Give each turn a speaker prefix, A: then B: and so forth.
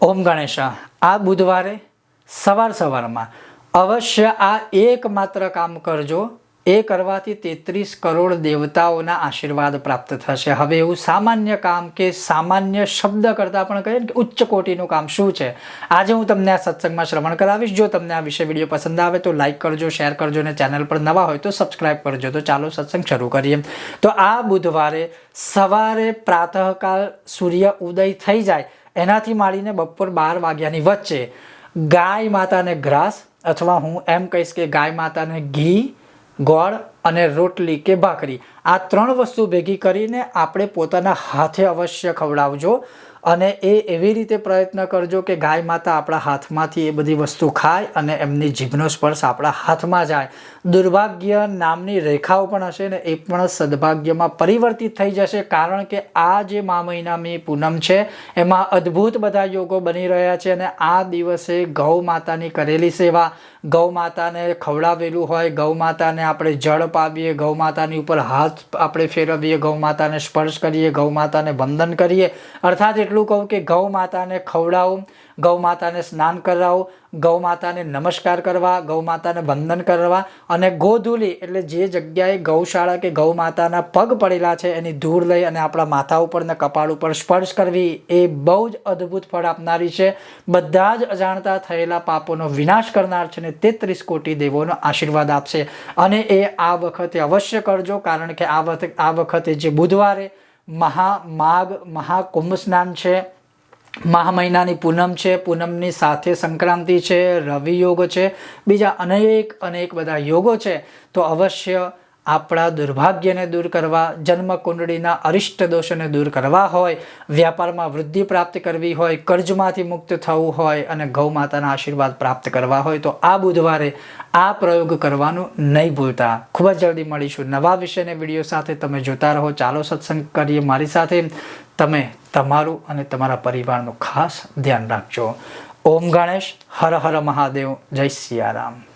A: ઓમ ગણેશા, આ બુધવારે સવાર સવારમાં અવશ્ય આ એકમાત્ર કામ કરજો. એ કરવાથી તેત્રીસ કરોડ દેવતાઓના આશીર્વાદ પ્રાપ્ત થશે. હવે એવું સામાન્ય કામ કે સામાન્ય શબ્દ કરતાં પણ કહીએ કે ઉચ્ચ કોટીનું કામ શું છે? આજે હું તમને આ સત્સંગમાં શ્રવણ કરાવીશ. જો તમને આ વિશે વીડિયો પસંદ આવે તો લાઇક કરજો, શેર કરજો અને ચેનલ પર નવા હોય તો સબસ્ક્રાઇબ કરજો. તો ચાલો સત્સંગ શરૂ કરીએ. તો આ બુધવારે સવારે પ્રાતઃકાળ સૂર્ય ઉદય થઈ જાય. એનાથી માંડીને બપોર બાર વાગ્યાની વચ્ચે ગાય માતાને ગ્રાસ, અથવા હું એમ કહીશ કે ગાય માતાને ઘી, ગોળ અને રોટલી કે ભાખરી. આ ત્રણ વસ્તુ ભેગી કરીને આપણે પોતાના હાથે અવશ્ય ખવડાવજો અને એ એવી રીતે પ્રયત્ન કરજો કે ગાય માતા આપણા હાથમાંથી એ બધી વસ્તુ ખાય અને એમની જીભનો સ્પર્શ આપણા હાથમાં જાય. દુર્ભાગ્ય નામની રેખાઓ પણ હશે ને એ પણ સદભાગ્યમાં પરિવર્તિત થઈ જશે કારણ કે આ જે મા મહિનાની પૂનમ છે, એમાં અદ્ભુત બધા યોગો બની રહ્યા છે અને આ દિવસે ગૌ માતાની કરેલી સેવા, ગૌ માતાને ખવડાવેલું હોય, ગૌ માતાને આપણે જળ પાવીએ ગૌ માતાની ઉપર હાથ આપણે ફેરવીએ, ગૌ માતાને સ્પર્શ કરીએ, ગૌ માતાને વંદન કરીએ. અર્થાત એટલું કહું કે ગૌ માતાને ખવડાવું ગૌ માતાને સ્નાન કરાવો, ગૌ માતાને નમસ્કાર કરવા, ગૌ માતાને વંદન કરવા અને ગોધૂલી એટલે જે જગ્યાએ ગૌશાળા કે ગૌ માતાના પગ પડેલા છે એની ધૂળ લઈ અને આપણા માથા ઉપર ને કપાળ ઉપર સ્પર્શ કરવી, એ બહુ જ અદ્ભુત ફળ આપનારી છે. બધા જ અજાણતા થયેલા પાપોનો વિનાશ કરનાર છે ને તેત્રીસ કોટી દેવોનો આશીર્વાદ આપશે. અને એ આ વખતે અવશ્ય કરજો, કારણ કે આ વખતે આ વખતે જે બુધવારે મહા, માઘ, મહાકુંભ સ્નાન છે. મહા મહિનાની પૂનમ છે, પૂનમની સાથે સંક્રાંતિ છે, રવિ યોગ છે, બીજા અનેક અનેક બધા યોગો છે, તો અવશ્ય આપણા દુર્ભાગ્યને દૂર કરવા જન્મ કુંડળીના અરિષ્ટ દોષોને દૂર કરવા હોય, વ્યાપારમાં વૃદ્ધિ પ્રાપ્ત કરવી હોય, કર્જમાંથી મુક્ત થવું હોય અને ગૌ માતાના આશીર્વાદ પ્રાપ્ત કરવા હોય, તો આ બુધવારે આ પ્રયોગ કરવાનું નહીં ભૂલતા. ખૂબ જ જલ્દી મળીશું. નવા વિષયને વીડિયો સાથે તમે જોતા રહો. ચાલો સત્સંગ કરીએ મારી સાથે. તમે, તમારું અને તમારા પરિવારનું ખાસ ધ્યાન રાખજો. ઓમ ગણેશ, હર હર મહાદેવ. જય સિયારામ.